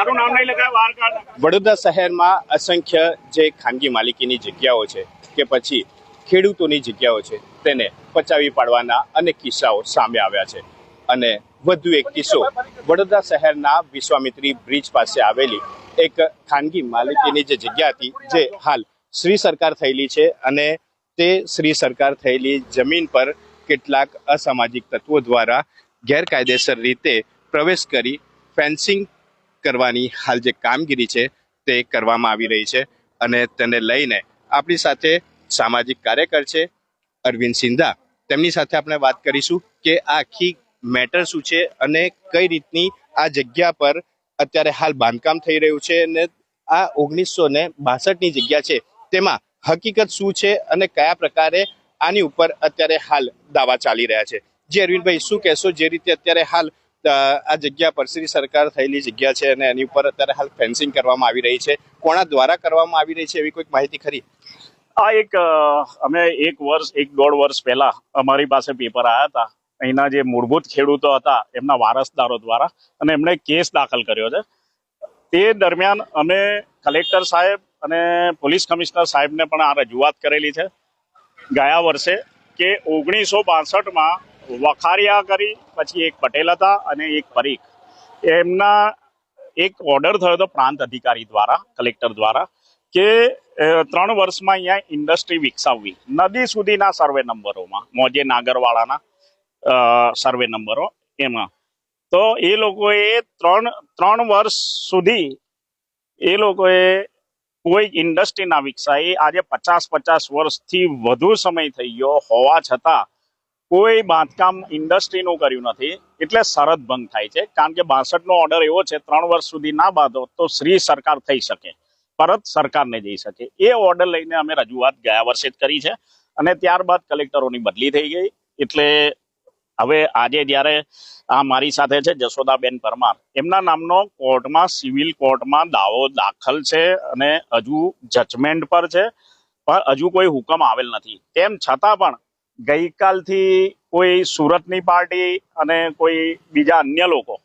મારું નામ નહીં લખાય વડોદરા શહેરમાં અસંખ્ય જે ખાનગી માલિકીની જગ્યાઓ છે કે પછી ખેડૂતોની જગ્યાઓ છે તેને પચાવી પાડવાના અનેક કિસ્સાઓ સામે આવ્યા છે. અને વધુ એક કિસ્સો, વડોદરા શહેરના વિશ્વામિત્રી બ્રિજ પાસે આવેલી એક ખાનગી માલિકીની જે જગ્યા હતી, જે હાલ શ્રી સરકાર થયેલી છે અને તે શ્રી સરકાર થયેલી જમીન પર કેટલાક અસામાજિક તત્વો દ્વારા ગેરકાયદેસર રીતે પ્રવેશ કરી ફેન્સિંગ કરવાની હાલ જે કામગીરી છે તે કરવામાં આવી રહી છે અને તેને લઈને આપણી સાથે સામાજિક કાર્યકર છે અરવિંદ સિંધા. તેમની સાથે આપણે વાત કરીશું કે આખી મેટર શું છે અને કઈ રીતની આ જગ્યા પર અત્યારે હાલ બાંધકામ થઈ રહ્યું છે અને આ ઓગણીસો ને બાસઠની જગ્યા છે તેમાં હકીકત શું છે અને કયા પ્રકારે આની ઉપર અત્યારે હાલ દાવા ચાલી રહ્યા છે. જે અરવિંદભાઈ, શું કહેશો? જે રીતે અત્યારે હાલ આ જગ્યા પર શ્રી સરકાર થયેલી જગ્યા છે અને એની ઉપર અત્યારે હાલ ફેન્સિંગ કરવામાં આવી રહી છે. કોના દ્વારા કરવામાં આવી રહી છે એવી કોઈક માહિતી ખરી? આ એક અમે એક વર્ષ, એક દોઢ વર્ષ પહેલા અમારી પાસે પેપર આવ્યા હતા. અહીંના જે મૂળભૂત ખેડૂતો હતા, એમના વારસદારો દ્વારા અને એમણે કેસ દાખલ કર્યો છે. તે દરમિયાન અમે કલેક્ટર સાહેબ અને પોલીસ કમિશનર સાહેબને પણ આ રજૂઆત કરેલી છે. ગયા વર્ષે કે ઓગણીસો બાસઠમાં વખારિયા કરી, પછી એક પટેલ હતા અને એક પરીખ. એમના એક ઓર્ડર થયો હતો પ્રાંત અધિકારી દ્વારા, કલેક્ટર દ્વારા, કે ત્રણ વર્ષમાં અહીંયા ઇન્ડસ્ટ્રી વિકસાવવી. નદી સુધીના સર્વે નંબરોમાં, મોજે નાગરવાળાના સર્વે નંબરો એમાં. તો એ લોકોએ ત્રણ ત્રણ વર્ષ સુધી એ લોકોએ કોઈ ઇન્ડસ્ટ્રી ના વિકસાવી. આજે પચાસ પચાસ વર્ષથી વધુ સમય થઈ ગયો હોવા છતાં કોઈ બાંધકામ ઇન્ડસ્ટ્રીનું કર્યું નથી, એટલે શરત ભંગ થાય છે. કારણ કે બાસઠનો ઓર્ડર એવો છે, ત્રણ વર્ષ સુધી ના બાંધો, તો શ્રી સરકાર થઈ શકે. પરત સરકારને જઈ શકે. એ ઓર્ડર લઈને અમે રજૂઆત ગયા વર્ષે જ કરી છે. અને ત્યારબાદ કલેક્ટરોની બદલી થઈ ગઈ. એટલે હવે આજે જ્યારે આ મારી સાથે છે જશોદાબેન પરમાર. એમના નામનો કોર્ટમાં, સિવિલ કોર્ટમાં દાવો દાખલ છે અને હજુ જજમેન્ટ પર છે. પણ હજુ કોઈ હુકમ આવેલ નથી. તેમ છતાં પણ ગઈકાલથી કોઈ સુરતની પાર્ટી અને કોઈ બીજા અન્ય લોકો,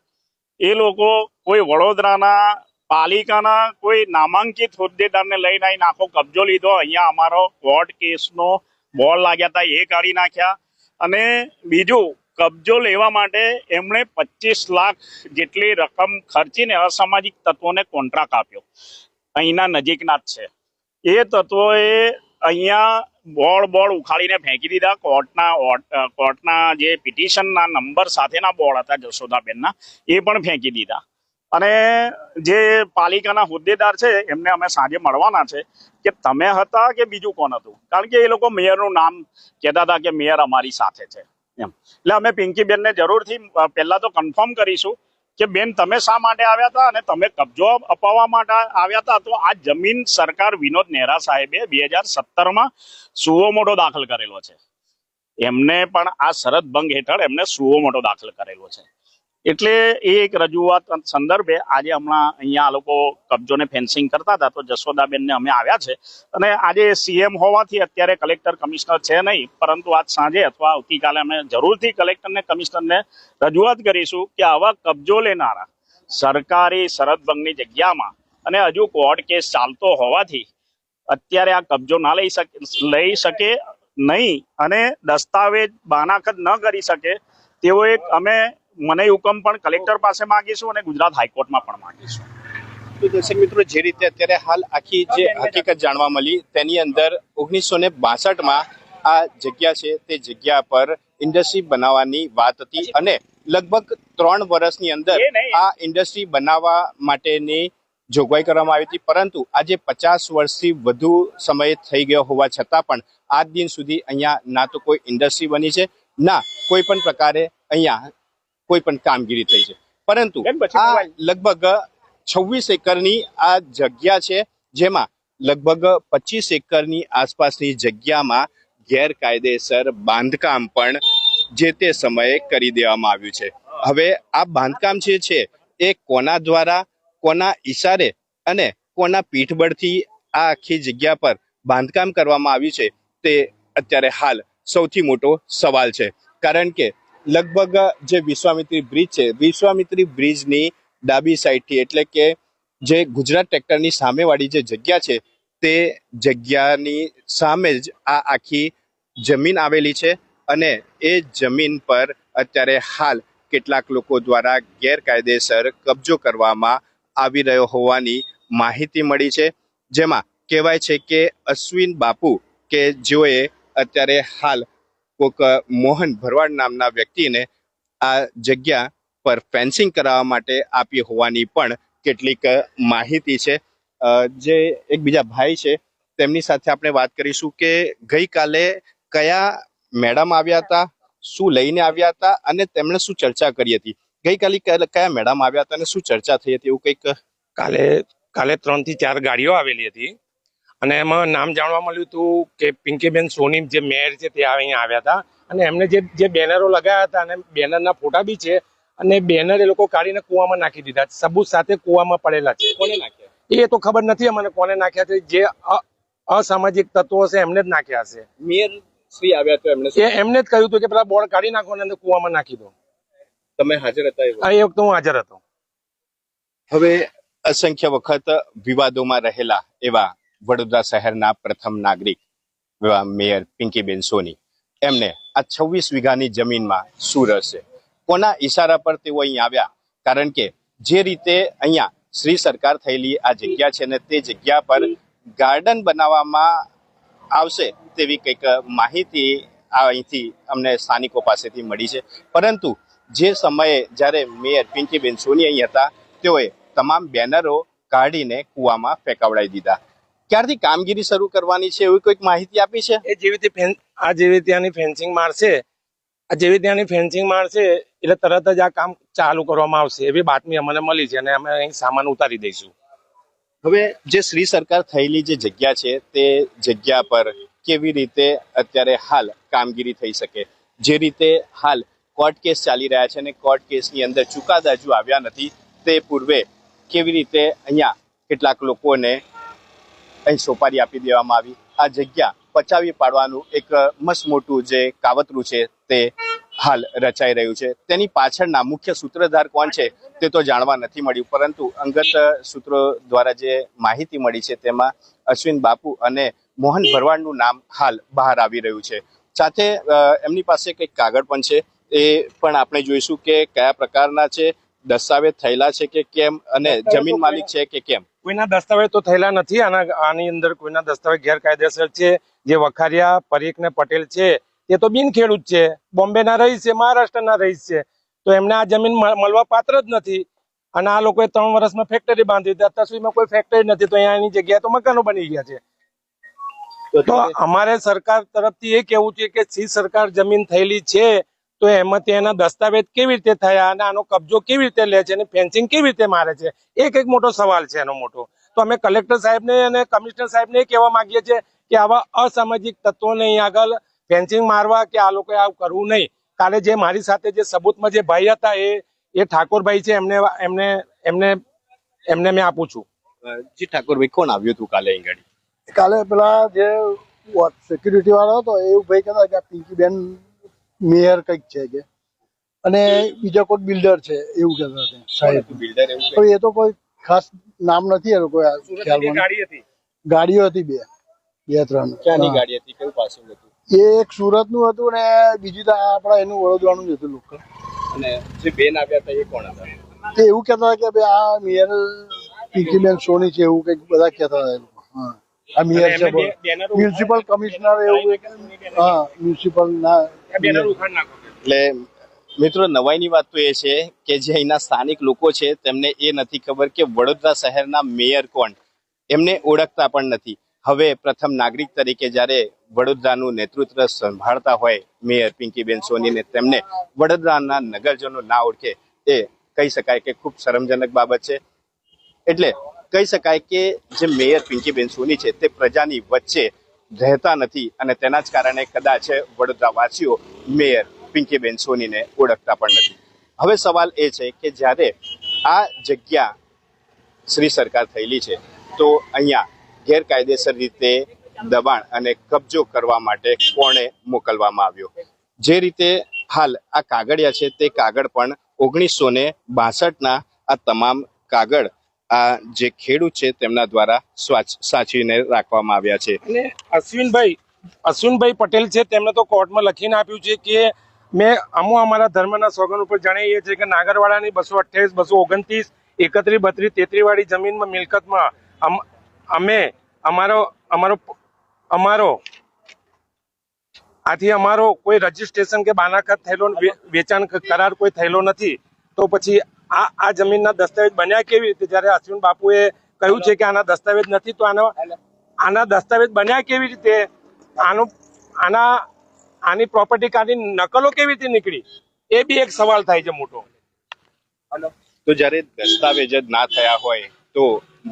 એ લોકો કોઈ વડોદરાના પાલિકાના કોઈ નામાંકિત હોદ્દેદારને લઈને અહીં આખો કબજો લીધો. અહીંયા અમારો કોર્ટ કેસનો બોલ લાગ્યા હતા, એ કાઢી નાખ્યા. અને બીજું, કબજો લેવા માટે એમણે પચીસ લાખ જેટલી રકમ ખર્ચીને અસામાજિક તત્વોને કોન્ટ્રાક્ટ આપ્યો. અહીંના નજીકના જ છે. એ તત્વોએ અહીંયા બોર્ડ બોર્ડ ઉખાડીને ફેંકી દીધા. કોર્ટના કોર્ટના જે પિટિશનના નંબર સાથેના બોર્ડ હતા જશોદાબેનના, એ પણ ફેંકી દીધા. અને જે પાલિકાના હોદ્દેદાર છે, એમને અમે સાંજે મળવાના છે કે તમે હતા કે બીજું કોણ હતું? કારણ કે એ લોકો મેયરનું નામ કહેતા હતા કે મેયર અમારી સાથે છે. એમ. એટલે અમે પિંકીબેનને જરૂરથી પહેલા તો કન્ફર્મ કરીશું કે બેન, તમે શા માટે આવ્યા હતા અને તમે કબજો અપાવવા માટે આવ્યા હતા? તો આ જમીન સરકાર વિનોદ નેહરા સાહેબે બે હજાર સત્તરમાં સુવો મોટો દાખલ કરેલો છે. એમને પણ આ શરત ભંગ હેઠળ એમને સુવો મોટો દાખલ કરેલો છે. એટલે એ એક રજૂઆત સંદર્ભે આજે હમણાં અહીંયા આ લોકો કબજોને ફેન્સિંગ કરતા હતા. તો જશોદાબેનને અમે આવ્યા છે. અને આજે સીએમ હોવાથી અત્યારે કલેક્ટર કમિશનર છે નહીં, પરંતુ આજ સાંજે અથવા આવતીકાલે અમે જરૂરથી કલેક્ટરને કમિશનરને રજૂઆત કરીશું કે આવા કબજો લેનારા સરકારી શરત ભંગની જગ્યામાં અને હજુ કોર્ટ કેસ ચાલતો હોવાથી અત્યારે આ કબજો ના લઈ શકે લઈ શકે નહીં અને દસ્તાવેજ બાનાખત ન કરી શકે તેવો એક અમે મને હુકમ પણ કલેક્ટર પાસે માંગીશું અને ગુજરાત હાઈકોર્ટમાં પણ માંગીશું. તો દર્શક મિત્રો જે રીતે અત્યારે હાલ આખી જે હકીકત જાણવા મળી તેની અંદર ઓગણીસો ને બાસઠમાં આ જગ્યા છે તે જગ્યા પર ઇન્ડસ્ટ્રી બનાવવાની વાત હતી અને લગભગ ત્રણ વર્ષની અંદર આ ઇન્ડસ્ટ્રી બનાવવા માટેની જોગવાઈ કરવામાં આવી હતી. પરંતુ આજે પચાસ વર્ષથી વધુ સમય થઈ ગયો હોવા છતાં પણ આજ દિન સુધી અહીંયા ના તો કોઈ ઇન્ડસ્ટ્રી બની છે ના કોઈ પણ પ્રકારે અહીંયા કોઈ પણ કામગીરી થઈ છે. પરંતુ આ લગભગ છવ્વીસ એકરની આ જગ્યા છે જેમાં લગભગ પચીસ એકરની આસપાસની જગ્યામાં ગેરકાયદેસર બાંધકામ પણ જે તે સમયે કરી દેવામાં આવ્યું છે. હવે આ બાંધકામ જે છે એ કોના દ્વારા કોના ઈશારે અને કોના પીઠબળથી આ આખી જગ્યા પર બાંધકામ કરવામાં આવ્યું છે તે અત્યારે હાલ સૌથી મોટો સવાલ છે. કારણ કે લગભગ જે વિશ્વામિત્રી બ્રિજ છે, વિશ્વામિત્રી બ્રિજની ડાબી સાઈડથી એટલે કે જે ગુજરાત ટ્રેક્ટરની સામેવાળી જે જગ્યા છે, તે જગ્યાની સામે જ આ આખી જમીન આવેલી છે અને એ જમીન પર અત્યારે હાલ કેટલાક લોકો દ્વારા ગેરકાયદેસર કબજો કરવામાં આવી રહ્યો હોવાની માહિતી મળી છે. જેમાં કહેવાય છે કે અશ્વિન બાપુ કે જેઓએ અત્યારે હાલ કોક મોહન ભરવાડ નામના વ્યક્તિને આ જગ્યા પર ફેન્સિંગ કરાવવા માટે આપી હોવાની પણ કેટલીક માહિતી છે. જે એકબીજા ભાઈ છે, તેમની સાથે આપણે વાત કરીશું કે ગઈકાલે કયા મેડમ આવ્યા હતા, શું લઈને આવ્યા હતા અને તેમણે શું ચર્ચા કરી હતી? ગઈકાલે કયા મેડમ આવ્યા હતા અને શું ચર્ચા થઈ હતી એવું કંઈક? કાલે કાલે ત્રણથી ચાર ગાડીઓ આવેલી હતી. અને એમાં નામ જાણવા મળ્યું હતું કે પિંકીબેન સોની જે મેયર છે તે અહીંયા આવ્યા હતા. અને એમને જે જે બેનરો લગાવ્યા હતા અને બેનરના ફોટા બી છે અને બેનર એ લોકો કાઢીને કૂવામાં નાખી દીધા સબૂત સાથે કૂવામાં પડેલા છે. કોને નાખ્યા? એ તો ખબર નથી અમને કોને નાખ્યા છે. જે અસામાજિક તત્વો હશે એમને જ નાખ્યા હશે. મેયર શ્રી આવ્યા તો એમને એમને જ કહ્યું હતું કે પેલા બોર્ડ કાઢી નાખો અને કુવામાં નાખી દો. તમે હાજર હતા એ વખતે હું હાજર હતો. હવે અસંખ્ય વખત વિવાદોમાં રહેલા એવા વડોદરા શહેરના પ્રથમ નાગરિક મેયર પિંકીબેન સોની. એમને આ છવ્વીસ વીઘાની જમીનમાં શું રહેશે? કોના ઈશારા પર તેઓ અહીં આવ્યા? કારણ કે જે રીતે અહીંયા શ્રી સરકાર થયેલી આ જગ્યા છે ને તે જગ્યા પર ગાર્ડન બનાવવામાં આવશે તેવી કંઈક માહિતી અહીંથી અમને સ્થાનિકો પાસેથી મળી છે. પરંતુ જે સમયે જ્યારે મેયર પિંકીબેન સોની અહીં હતા, તેઓએ તમામ બેનરો કાઢીને કૂવામાં ફેંકાવડાવી દીધા. ક્યારથી કામગીરી શરૂ કરવાની છે એવી કોઈક માહિતી આપી છે? એ જેવી રીતે ફેન આ જેવી ત્યાંની ફેન્સિંગ મારશે આ જેવી ત્યાંની ફેન્સિંગ મારશે એટલે તરત જ આ કામ ચાલુ કરવામાં આવશે એવી બાતમી અમને મળી છે અને અમે અહીં સામાન ઉતારી દઈશું. હવે જે શ્રી સરકાર થયેલી જે જગ્યા છે તે જગ્યા પર કેવી રીતે અત્યારે હાલ કામગીરી થઈ શકે? જે રીતે હાલ કોર્ટ કેસ ચાલી રહ્યા છે અને કોર્ટ કેસની અંદર ચુકાદા હજુ આવ્યા નથી તે પૂર્વે કેવી રીતે અહીંયા કેટલાક લોકોને અહીં સોપારી આપી દેવામાં આવી. આ જગ્યા પચાવી પાડવાનું એક મસ્ત મોટું જે કાવતરું છે તે હાલ રચાઈ રહ્યું છે. તેની પાછળના મુખ્ય સૂત્રધાર કોણ છે તે તો જાણવા નથી મળ્યું, પરંતુ અંગત સૂત્રો દ્વારા જે માહિતી મળી છે તેમાં અશ્વિન બાપુ અને મોહન ભરવાડનું નામ હાલ બહાર આવી રહ્યું છે. સાથે એમની પાસે કંઈક કાગળ પણ છે. એ પણ આપણે જોઈશું કે કયા પ્રકારના છે, દસ્તાવેજ થયેલા છે કે કેમ અને જમીન માલિક છે કે કેમ. કોઈના દસ્તાવેજ તો થયેલા નથી. આના આની અંદર કોઈના દસ્તાવેજ ગેરકાયદેસર છે. જે વખારિયા પરીખ ને પટેલ છે તે તો બિનખેડૂત છે. બોમ્બેના રહીશ છે મહારાષ્ટ્રના રહીશ છે. તો એમને આ જમીન મળવા પાત્ર જ નથી. અને આ લોકોએ ત્રણ વર્ષમાં ફેક્ટરી બાંધી હતી અત્યાર સુધીમાં કોઈ ફેક્ટરી નથી. તો અહીંયાની જગ્યાએ તો મકાનો બની ગયા છે. તો અમારે સરકાર તરફથી એ કેવું છે કે સી સરકાર જમીન થયેલી છે તો એમાંથી એના દસ્તાવેજ કેવી રીતે થયા અને આનો કબજો કેવી રીતે લે છે અને ફેન્સિંગ કેવી રીતે મારે છે? એક એક મોટો સવાલ છે એનો મોટો. તો અમે કલેક્ટર સાહેબને અને કમિશનર સાહેબને એ કહેવા માંગીએ છીએ કે આવા અસામાજિક તત્વોને અહીં આગળ ફેન્સિંગ મારવા કે આ લોકોએ આવું કરવું નહીં. કાલે જે મારી સાથે જે સબૂતમાં જે ભાઈ હતા એ એ ઠાકોરભાઈ છે એમને એમને એમને એમને મેં આપું છું. જી ઠાકોરભાઈ કોણ આવ્યું હતું કાલે અહીં ગાડી? કાલે પેલા જે સિક્યુરિટી વાળો હતો એવું ભાઈ કહેતા કે બેન પિંકીબેન મેયર કંઈક છે કે. અને બીજા કોઈ બિલ્ડર છે એવું કહેતા હતા સાહેબ. બિલ્ડર એવું એ તો કોઈ ખાસ નામ નથી એનું કોઈ ખ્યાલમાં. ગાડી હતી. ગાડીઓ હતી બે બે ત્રણ. ક્યાંની. ગાડી હતી? કેવું પાસિંગ હતું? એ એક સુરતનું હતું ને બીજું તો આપણા એનું વડોદરાનું જ હતું લોકલ અને જે બેન આવ્યા હતા એ કોણ હતા? એવું કહેતા હતા કે ભાઈ આ મેયર પિંકીબેન સોની છે એવું કંઈક બધા કહેતા હતા એ લોકો. હા. આ મેયર છે મ્યુનિસિપલ કમિશનર એવું હા મ્યુનિસિપલ ના એટલે મિત્રો નવાઈની વાત તો એ છે કે જે અહીંના સ્થાનિક લોકો છે તેમને એ નથી ખબર કે વડોદરા શહેરના મેયર કોણ. એમને ઓળખતા પણ નથી. હવે પ્રથમ નાગરિક તરીકે જ્યારે વડોદરાનું નેતૃત્વ સંભાળતા હોય મેયર પિંકીબેન સોનીને તેમને વડોદરાના નગરજનો ના ઓળખે એ કહી શકાય કે ખૂબ શરમજનક બાબત છે. એટલે કહી શકાય કે જે મેયર પિંકીબેન સોની છે, તે પ્રજાની વચ્ચે રહેતા નથી અને તેના જ કારણે કદાચ વડોદરાવાસીઓ મેયર પિંકીબેન સોનીને ઓળખતા પણ નથી. હવે સવાલ એ છે કે જ્યારે આ જગ્યા શ્રી સરકાર થયેલી છે, તો અહીંયા ગેરકાયદેસર રીતે દબાણ અને કબજો કરવા માટે કોણે મોકલવામાં આવ્યો? જે રીતે હાલ આ કાગળિયા છે, તે કાગળ પણ ઓગણીસો ને બાસઠના આ તમામ કાગળ આ જે ખેડૂત છે તેમના દ્વારા સાચવીને રાખવામાં આવ્યા છે. અને અશ્વિનભાઈ અશ્વિનભાઈ પટેલ છે તેમણે તો કોર્ટમાં લખીને આપ્યું છે કે મેં અમુ અમારા ધર્મના સોગન ઉપર જણાવીએ છીએ કે નાગરવાડાની બસો અઠ્યાવીસ, બસો ઓગણત્રીસ, એકત્રીસ, બત્રીસ તેત્રીવાળી જમીનમાં, મિલકતમાં અમ- અમે અમારો અમારો અમારો, આથી અમારો કોઈ રજીસ્ટ્રેશન કે બાનાખત થયેલો વેચાણ કરાર કોઈ થયેલો નથી, તો પછી આ આ જમીનના દસ્તાવેજ બન્યા કેવી રીતે? જ્યારે અશ્વિન બાપુએ કહ્યું છે કે આના દસ્તાવેજ નથી તો આનો આના દસ્તાવેજ બન્યા કેવી રીતે? આનું આના આની પ્રોપર્ટી કાર્ડની નકલો કેવી રીતે નીકળી? એ બી એક સવાલ થાય છે મોટો. તો જ્યારે દસ્તાવેજ જ ના થયા હોય તો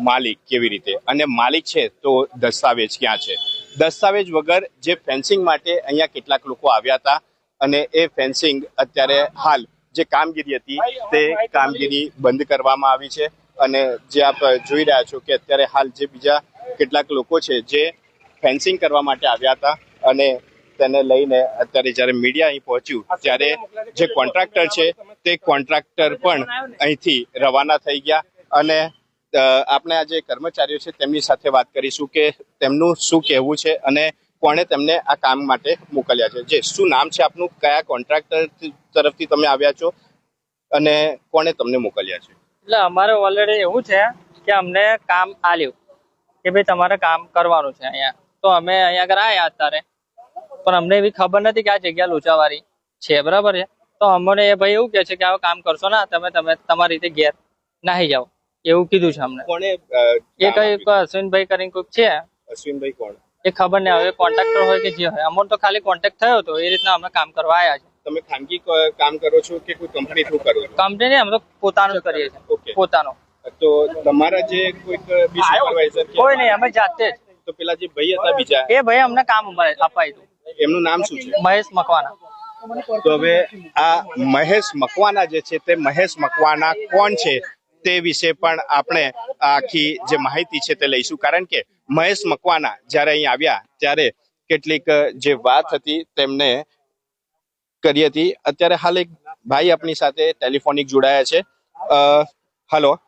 માલિક કેવી રીતે? અને માલિક છે તો દસ્તાવેજ ક્યાં છે? દસ્તાવેજ વગર જે ફેન્સિંગ માટે અહીંયા કેટલાક લોકો આવ્યા હતા અને એ ફેન્સિંગ અત્યારે હાલ જે કામગીરી હતી તે કામગીરી બંધ કરવામાં આવી છે અને જે આપ જોઈ રહ્યા છો કે અત્યારે હાલ જે બીજા કેટલાક લોકો છે જે ફેન્સિંગ કરવા માટે આવ્યા હતા અને તેને લઈને અત્યારે જ્યારે મીડિયા અહીં પહોંચ્યું ત્યારે જે કોન્ટ્રાક્ટર છે તે કોન્ટ્રાક્ટર પણ અહીંથી રવાના થઈ ગયા અને આપણે આ જે કર્મચારીઓ છે તેમની સાથે વાત કરીશું કે તેમનું શું કહેવું છે અને કોણે તેમને આ કામ માટે મોકલ્યા છે? જે શું નામ છે આપનું? કયા કોન્ટ્રાક્ટર તરફથી તમે આવ્યા છો? અને કોણે તમને મોકલ્યા છે? એટલે અમારે ઓલરેડી એવું છે કે અમને કામ આલ્યું કે ભાઈ તમારે કામ કરવાનું છે અહીંયા. તો અમે અહીંયા આગળ આવ્યા અત્યારે. પણ અમને એવી ખબર નથી કે આ જગ્યા લોચાવાળી છે બરાબર છે? તો અમને એ ભાઈ એવું કે છે કે આ કામ કરશો ના તમે તમે તમારી રીતે ઘેર નાહી જાઓ. એવું કીધું છે અમને. કોને એ કઈ અશ્વિનભાઈ કરીને કોઈક છે? અશ્વિનભાઈ કોણ? એ ખબર નહીં હવે કોન્ટ્રાક્ટર હોય કે જે હોય. અમને તો ખાલી કોન્ટેક્ટ થયો હતો એ રીતના અમે કામ કરવા આવ્યા છે. તમે ખાનગી કામ કરો છો કે કોઈ કંપની થ્રુ કરો છો? કંપની અમે તો પોતાનું જ કરીએ છીએ. પોતાનો. તો તમારા જે કોઈક સુપરવાઇઝર કોઈ નહીં અમે જાતે જ. તો પેલા જે ભાઈ હતા બીજા? એ ભાઈ અમને કામ અપાયું હતું એમનું નામ શું છે? મહેશ મકવાના. તો હવે આ મહેશ મકવાના જે છે તે મહેશ મકવાના કોણ છે તે વિશે પણ આપણે આખી જે માહિતી છે તે લઈશું. કારણ કે મહેશ મકવાના જ્યારે અહીં આવ્યા ત્યારે કેટલીક જે વાત હતી તેમને કરી હતી. અત્યારે હાલ એક ભાઈ આપણી સાથે ટેલિફોનિક જોડાયા છે. અ, હલો.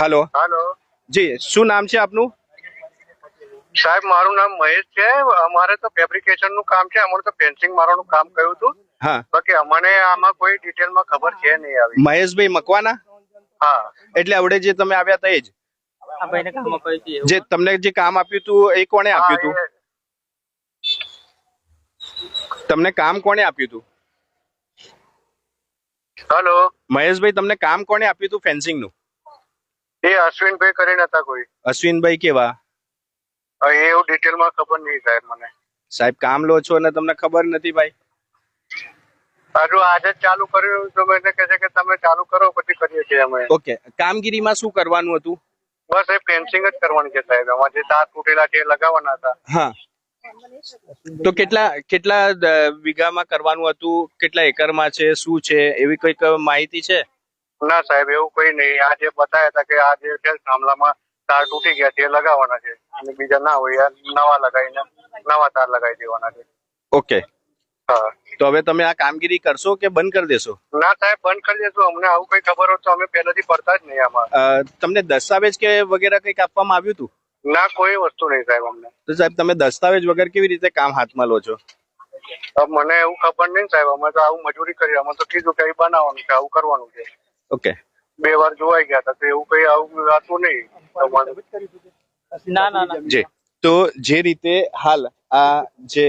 હલો. હાલો. જી શું નામ છે આપનું? સાહેબ મારું નામ મહેશ છે. અમારે તો ફેબ્રિકેશનનું કામ છે. અમારે તો ફેન્સિંગ મારવાનું કામ કયું હતું. હા. બાકી અમને આમાં કોઈ ડિટેલમાં ખબર છે નહીં આવી. મહેશભાઈ મકવાના? હા. એટલે આવડે જે તમે આવ્યા હતા એ જ? જે તમને જે કામ આપ્યું હતું એ કોને આપ્યું હતું? તમને કામ કોને આપ્યું હતું? હેલો? મહેશભાઈ તમને કામ કોને આપ્યું હતું ફેન્સિંગનું એ અશ્વિનભાઈ કરીને હતા કોઈ. અશ્વિનભાઈ કેવા? હવે એવું ડિટેલમાં ખબર નહીં સાહેબ મને. સાહેબ કામ લો છો અને તમને ખબર નથી ભાઈ. હજુ આજે જ ચાલુ કર્યું તો મને કહે છે કે તમે ચાલુ કરો પછી કરીએ છીએ અમે. ઓકે કામગીરીમાં શું કરવાનું હતું? બસ એ ફેન્સિંગ જ કરવાની છે સાહેબ. એમાં જે તાર તૂટેલા છે લગાવવાના હતા. હા. તો કેટલા કેટલા વીઘામાં કરવાનું હતું? કેટલા એકરમાં છે? શું છે? એવી કંઈક માહિતી છે? ના સાહેબ એવું કોઈ નહીં. આ જે બતાવ્યા હતા કે આ જે છે થાંભલામાં તાર તૂટી ગયા છે એ લગાવવાના છે. અને બીજા ના હોય નવા લગાવીને નવા તાર લગાવી દેવાના છે. ઓકે. હા. તો હવે તમે આ કામગીરી કરશો કે બંધ કરી દેશો? ના સાહેબ બંધ કરી દેશો. અમને આવું કઈ ખબર હોત તો અમે પહેલાથી પડતા જ નહીં આમાં. તમને દસ્તાવેજ કે વગેરે કંઈક આપવામાં આવ્યું હતું? ના કોઈ વસ્તુ નહીં સાહેબ અમને. તો સાહેબ તમે દસ્તાવેજ વગર કેવી રીતે કામ હાથમાં લો છો? મને એવું ખબર નહીં સાહેબ. અમે તો આવું મજૂરી કરી અમે તો કીધું કે બનાવવાનું છે આવું કરવાનું છે. ઓકે. બે વાર જોવાઈ ગયા હતા તો એવું કઈ આવું હતું નહીં. ના ના ના. જી. તો જે રીતે હાલ આ જે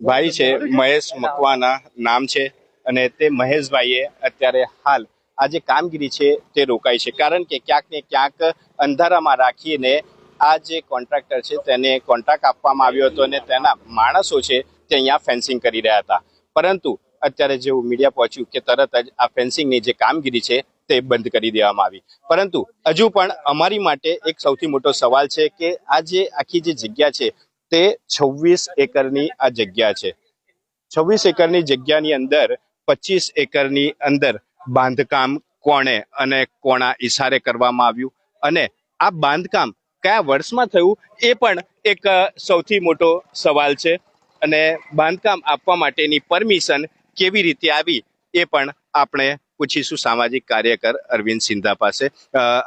ભાઈ છે મહેશ મકવાના નામ છે અને તે મહેશભાઈએ અત્યારે હાલ આ જે કામગીરી છે તે રોકાઈ છે. કારણ કે ક્યાંક ને ક્યાંક અંધારામાં રાખીને આ જે કોન્ટ્રાક્ટર છે તેને કોન્ટ્રાક્ટ આપવામાં આવ્યો હતો અને તેના માણસો છે તે અહીંયા ફેન્સિંગ કરી રહ્યા હતા. પરંતુ અત્યારે જેવું મીડિયા પહોંચ્યું કે તરત જ આ ફેન્સિંગની જે કામગીરી છે તે બંધ કરી દેવામાં આવી. પરંતુ હજુ પણ અમારી માટે એક સૌથી મોટો સવાલ છે કે આ જે આખી જે જગ્યા છે તે છવ્વીસ એકરની આ જગ્યા છે. છવ્વીસ એકરની જગ્યાની અંદર, પચીસ એકરની અંદર બાંધકામ કોણે અને કોણા ઈશારે કરવામાં આવ્યું અને આ બાંધકામ કયા વર્ષમાં થયું એ પણ એક સૌથી મોટો સવાલ છે અને બાંધકામ આપવા માટેની પરમિશન કેવી રીતે આવી એ પણ આપણે પૂછીશું સામાજિક કાર્યકર અરવિંદ સિંધા પાસે.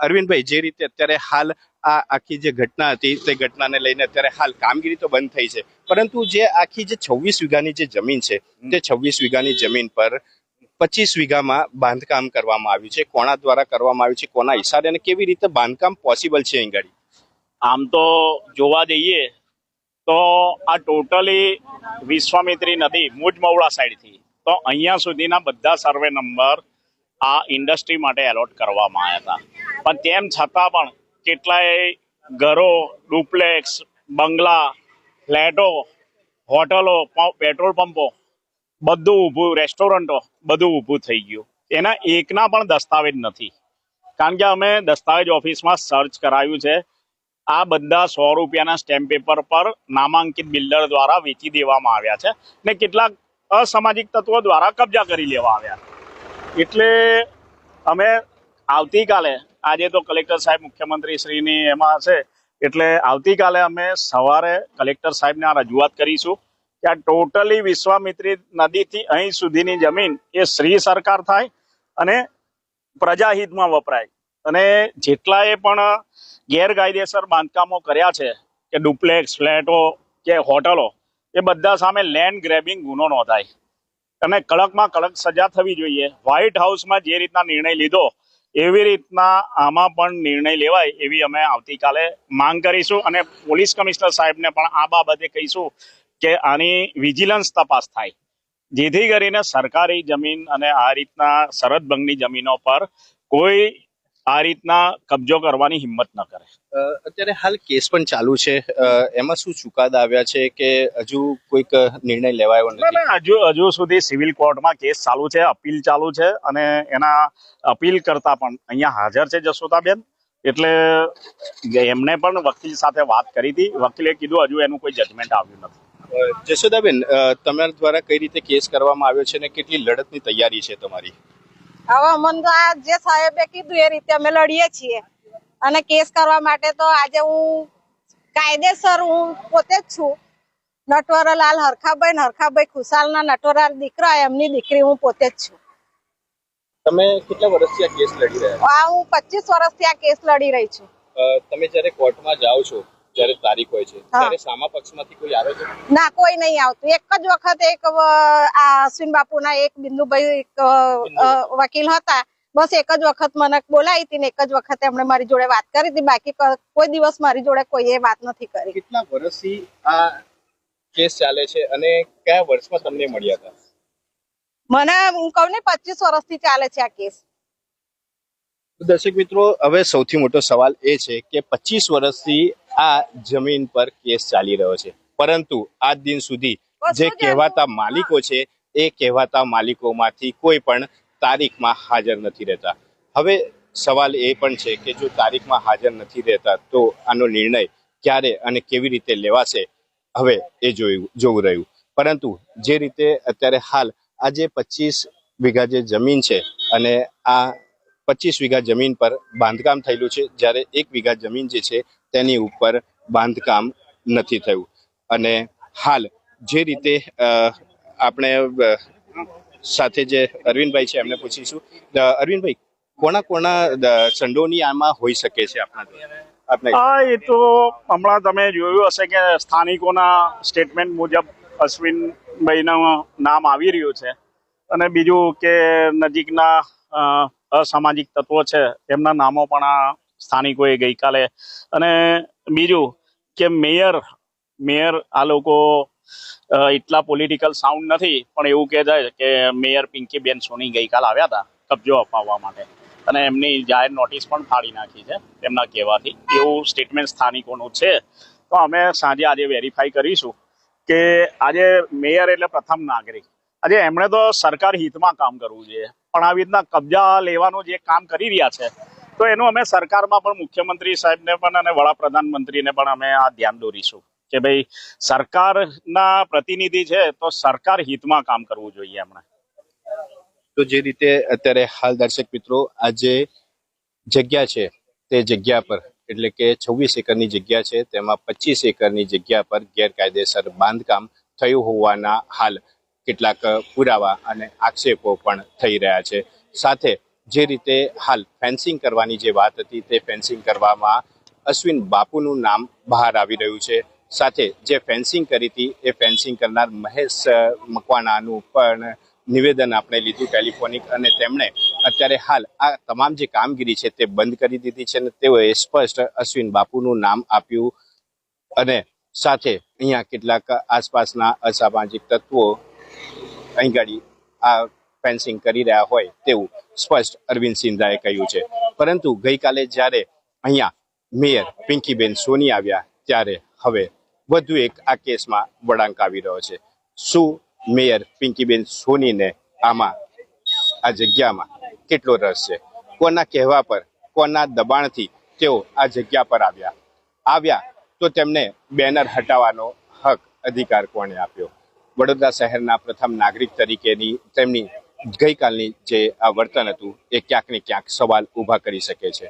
અરવિંદભાઈ જે રીતે અત્યારે હાલ આ આખી જે ઘટના હતી તે ઘટનાને લઈને અત્યારે હાલ કામગીરી તો બંધ થઈ છે. પરંતુ જે આખી જે છવ્વીસ વીઘાની જે જમીન છે તે છવ્વીસ વીઘાની જમીન પર પચીસ વીઘામાં બાંધકામ કરવામાં આવ્યું છે. કોના દ્વારા કરવામાં આવ્યું છે કોના ઈશારે અને કેવી રીતે બાંધકામ પોસિબલ છે અહીં ગાડી? આમ તો જોવા જઈએ તો આ ટોટલી વિશ્વામિત્રી નદી મુજમવડા સાઈડથી તો અહીંયા સુધીના બધા સર્વે નંબર આ ઇન્ડસ્ટ્રી માટે એલોટ કરવામાં આવ્યા હતા. પણ તેમ છતાં પણ કેટલાય ઘરો ડુપ્લેક્સ બંગલા, ફ્લેટો, હોટલો પેટ્રોલ પંપો, બધું ઊભું, રેસ્ટોરન્ટો, બધું ઊભું થઈ ગયું. એના એકના પણ દસ્તાવેજ નથી. કારણ કે અમે દસ્તાવેજ ઓફિસમાં સર્ચ કરાયું છે. આ બધા સો રૂપિયાના સ્ટેમ્પ પેપર પર નામાંકિત બિલ્ડર દ્વારા વેચી દેવામાં આવ્યા છે ને કેટલાક અસામાજિક તત્વો દ્વારા કબજા કરી લેવા આવ્યા એટલે અમે આવતીકાલે, આજે તો કલેક્ટર સાહેબ મુખ્યમંત્રી શ્રીની એમાં છે એટલે આવતીકાલે અમે સવારે કલેક્ટર સાહેબને આ રજૂઆત કરીશું કે આ ટોટલી વિશ્વામિત્રી નદીથી અહીં સુધીની જમીન એ શ્રી સરકાર થાય અને પ્રજાહિતમાં વપરાય. અને જેટલાએ પણ ગેરકાયદેસર બાંધકામો કર્યા છે, કે ડુપ્લેક્સ ફ્લેટો, કે હોટલો, એ બધા સામે લેન્ડ ગ્રેબિંગ ગુનો નોંધાય. અને કડકમાં કડક સજા થવી જોઈએ. વ્હાઇટ હાઉસમાં જે રીતના નિર્ણય લીધો, એવી રીતના આમાં પણ નિર્ણય લેવાય એવી અમે આવતીકાલે માંગ કરીશું અને પોલીસ કમિશનર સાહેબને પણ આ બાબતે કહીશું કે આની વિજિલન્સ તપાસ થાય. જેથી કરીને સરકારી જમીન અને આ રીતના સરહદભંગની જમીનો પર કોઈ આ રીતના કબજો કરવાની હિંમત ન કરે. અત્યારે હાલ કેસ પણ ચાલુ છે. એમાં શું ચુકાદા આવ્યા છે કે હજુ કોઈક નિર્ણય લેવાયો નથી? હજુ હજુ સુધી સિવિલ કોર્ટમાં કેસ ચાલુ છે અપીલ ચાલુ છે અને એના અપીલ કરતા પણ અહીંયા હાજર છે જશોદાબેન એટલે એમને પણ વકીલ સાથે વાત કરી હતી. વકીલે કીધું હજુ એનું કોઈ જજમેન્ટ આવ્યું નથી. જસોદાબેન જશોદાબેન તમારા દ્વારા કઈ રીતે કેસ કરવામાં આવ્યો છે અને કેટલી લડતની તૈયારી છે તમારી? હવે અમને તો આ જે સાહેબે કીધું એ રીતે અમે લડીએ છીએ. અને કેસ કરવા માટે તો આજે હું કાયદેસર હું પોતે જ છું. નટવરલાલ હરખાભાઈ ને હરખાભાઈ ખુશાલના નટવરલાલ દીકરા એમની દીકરી હું પોતે જ છું. તમે કેટલા વર્ષથી આ કેસ લડી રહ્યા હું પચીસ વર્ષથી આ કેસ લડી રહી છું. તમે જ્યારે કોર્ટમાં જાઓ છો જ્યારે તારીખ હોય છે ત્યારે સામા પક્ષમાંથી કોઈ આવે છે? ના કોઈ નહીં આવતું. એક જ વખત એક આ અશ્વિન બાપુના એક બિંદુભાઈ વકીલ હતા. બસ એક જ વખત મને બોલાવી હતી ને એક જ વખત એમણે મારી જોડે વાત કરી હતી. બાકી કોઈ દિવસ મારી જોડે કોઈએ વાત નથી કરી. કેટલા વર્ષથી આ કેસ ચાલે છે અને કયા વર્ષમાં તમને મળ્યા હતા? મને હું કહું ને પચીસ વર્ષથી ચાલે છે આ કેસ. દર્શક મિત્રો હવે સૌથી મોટો સવાલ એ છે કે પચીસ વર્ષથી આ જમીન પર કેસ ચાલી રહ્યો છે. પરંતુ આજ દિન સુધી જે કહેવાતા માલિકો છે એ કહેવાતા માલિકોમાંથી કોઈ પણ તારીખમાં હાજર નથી રહેતા. હવે સવાલ એ પણ છે કે જો તારીખમાં હાજર નથી રહેતા તો આનો નિર્ણય ક્યારે અને કેવી રીતે લેવાશે હવે એ જોયું જોવું રહ્યું. પરંતુ જે રીતે અત્યારે હાલ આ જે પચીસ વીઘા જે જમીન છે અને આ પચીસ વીઘા જમીન પર બાંધકામ થયેલું છે જ્યારે એક વીઘા જમીન જે છે તેની ઉપર બાંધકામ નથી થયું. અને હાલ જે રીતે આપણે સાથે જે અરવિંદભાઈ છે, એમને પૂછીશું. અરવિંદભાઈ, કોના કોના સંડોની આમાં હોઈ શકે છે આપણા હા એ તો હમણાં તમે જોયું હશે કે સ્થાનિકોના સ્ટેટમેન્ટ મુજબ અશ્વિનભાઈનું નામ આવી રહ્યું છે. અને બીજું કે નજીકના અસામાજિક તત્વો છે, એમના નામો પણ આ સ્થાનિકોએ ગઈકાલે અને બીજું કે મેયર મેયર આ લોકો એટલા પોલિટિકલ સાઉન્ડ નથી, પણ એવું કહે છે કે મેયર પિંકીબેન સોની ગઈકાલ આવ્યા હતા કબજો અપાવવા માટે. અને એમની જાહેર નોટિસ પણ ફાડી નાખી છે એમના કહેવાથી. એવું સ્ટેટમેન્ટ સ્થાનિકોનું છે. તો અમે સાંજે આજે વેરીફાઈ કરીશું કે આજે મેયર એટલે પ્રથમ નાગરિક. આજે એમણે તો સરકાર હિતમાં કામ કરવું જોઈએ. પણ આવી રીતના કબજા લેવાનું જે કામ કરી રહ્યા છે તો એનું અમે સરકારમાં પણ મુખ્યમંત્રી સાહેબને પણ અને વડાપ્રધાન મંત્રીને પણ અમે આ ધ્યાન દોરીશું કે ભાઈ સરકારના પ્રતિનિધિ છે તો સરકાર હિતમાં કામ કરવું જોઈએ એમણે. તો જે રીતે અત્યારે હાલ દર્શક મિત્રો આ જે જગ્યા છે તે જગ્યા પર એટલે કે છવ્વીસ એકરની જગ્યા છે તેમાં પચીસ એકરની જગ્યા પર ગેરકાયદેસર બાંધકામ થયું હોવાના હાલ કેટલાક પુરાવા અને આક્ષેપો પણ થઈ રહ્યા છે. સાથે જે રીતે હાલ ફેન્સિંગ કરવાની જે વાત હતી તે ફેન્સિંગ કરવામાં અશ્વિન બાપુનું નામ બહાર આવી રહ્યું છે. સાથે જે ફેન્સિંગ કરી હતી એ ફેન્સિંગ કરનાર મહેશ મકવાણાનું પણ નિવેદન આપણે લીધું ટેલિફોનિક અને તેમણે અત્યારે હાલ આ તમામ જે કામગીરી છે તે બંધ કરી દીધી છે અને તેઓએ સ્પષ્ટ અશ્વિન બાપુનું નામ આપ્યું અને સાથે અહીંયા કેટલાક આસપાસના અસામાજિક તત્વો અહીં ગાડી આ ફેન્સિંગ કરી રહ્યા હોય તેવું સ્પષ્ટ અરવિંદ સિંધાએ કહ્યું છે. પરંતુ ગઈકાલે જ્યારે અહીંયા મેયર પિંકીબેન સોની આવ્યા ત્યારે હવે વધુ એક આ કેસમાં વળાંક આવી રહ્યો છે. શું મેયર પિંકીબેન સોનીને આમાં, આ જગ્યામાં કેટલો રસ છે? કોના કહેવા પર, કોના દબાણથી તેઓ આ જગ્યા પર આવ્યા? આવ્યા તો તેમને બેનર હટાવવાનો હક અધિકાર કોણે આપ્યો? વડોદરા શહેરના પ્રથમ નાગરિક તરીકેની તેમની ગઈકાલની જે આ વર્તન હતું, એ ક્યાંક ને ક્યાંક સવાલ ઊભા કરી શકે છે.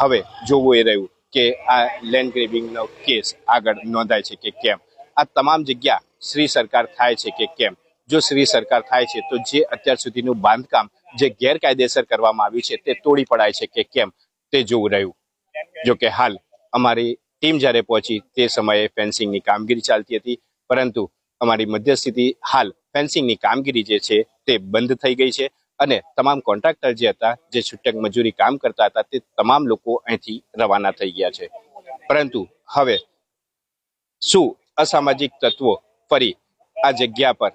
હવે જોવું એ રહ્યું કે આ લેન્ડ ગ્રેબિંગનો કેસ આગળ નોંધાય છે કે કેમ? આ તમામ જગ્યા શ્રી સરકાર થાય છે કે કેમ? જો શ્રી સરકાર થાય છે, તો જે અત્યાર સુધીનું બાંધકામ જે ગેરકાયદેસર કરવામાં આવ્યું છે, તે તોડી પડાય છે કે કેમ? તે જોવું રહ્યું. જો કે હાલ અમારી ટીમ જ્યારે પહોંચી, તે સમયે ફેન્સિંગની કામગીરી ચાલતી હતી, પરંતુ અમારી મધ્યસ્થિતિ હાલ ફેન્સિંગની કામગીરી જે છે તે બંધ થઈ ગઈ છે અને તમામ કોન્ટ્રાક્ટર જે હતા, જે છૂટક મજૂરી કામ કરતા હતા, તે તમામ લોકો અહીંથી રવાના થઈ ગયા છે. પરંતુ હવે શું અસામાજિક તત્વો ફરી આ જગ્યા પર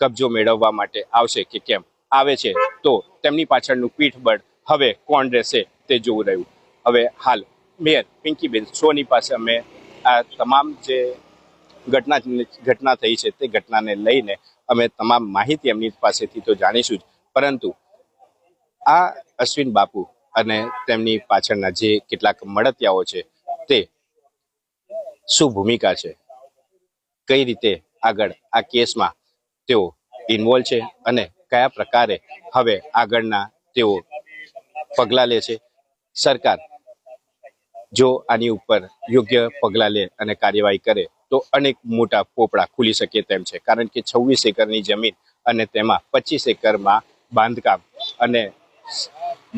કબજો મેળવવા માટે આવશે કે કેમ? આવે છે તો તેમની પાછળનું પીઠબળ હવે કોણ રહેશે તે જોવું રહ્યું. હવે હાલ મેયર પિંકીબેન સોની પાસે અમે આ તમામ જે ઘટના ઘટના થઈ છે તે ઘટનાને લઈને અમે તમામ માહિતી એમની પાસેથી તો જાણીશું જ. પરંતુ આ અશ્વિન બાપુ અને તેમની પાછળના જે કેટલાક મળતિયાઓ છે, તે શું ભૂમિકા છે? કઈ રીતે આગળ આ કેસમાં તેઓ ઇન્વોલ્વ છે અને કયા પ્રકારે હવે આગળના તેઓ પગલાં લે છે? સરકાર જો આની ઉપર યોગ્ય પગલાં લે અને કાર્યવાહી કરે તો અનેક મોટા પોપડા ખુલી શકે તેમ છે. કારણ કે છવ્વીસ એકરની જમીન અને તેમાં પચીસ એકરમાં બાંધકામ અને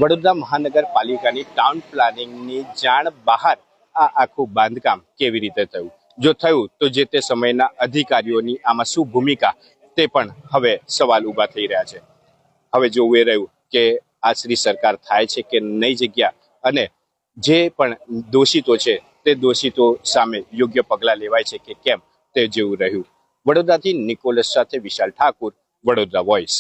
વડોદરા મહાનગરપાલિકાની ટાઉન પ્લાનિંગની જાણ બહાર આ આખું બાંધકામ કેવી રીતે થયું? જો થયું, તો જે તે સમયના અધિકારીઓની આમાં શું ભૂમિકા તે પણ હવે સવાલ ઊભા થઈ રહ્યા છે. હવે જોવું એ રહ્યું કે આ શ્રી સરકાર થાય છે કે નહીં જગ્યા અને જે પણ દોષિતો છે તે દોષિતો સામે યોગ્ય પગલાં લેવાય છે કે કેમ તે જેવું રહ્યું. વડોદરાથી નિકોલસ સાથે વિશાલ ઠાકુર, વડોદરા વોઇસ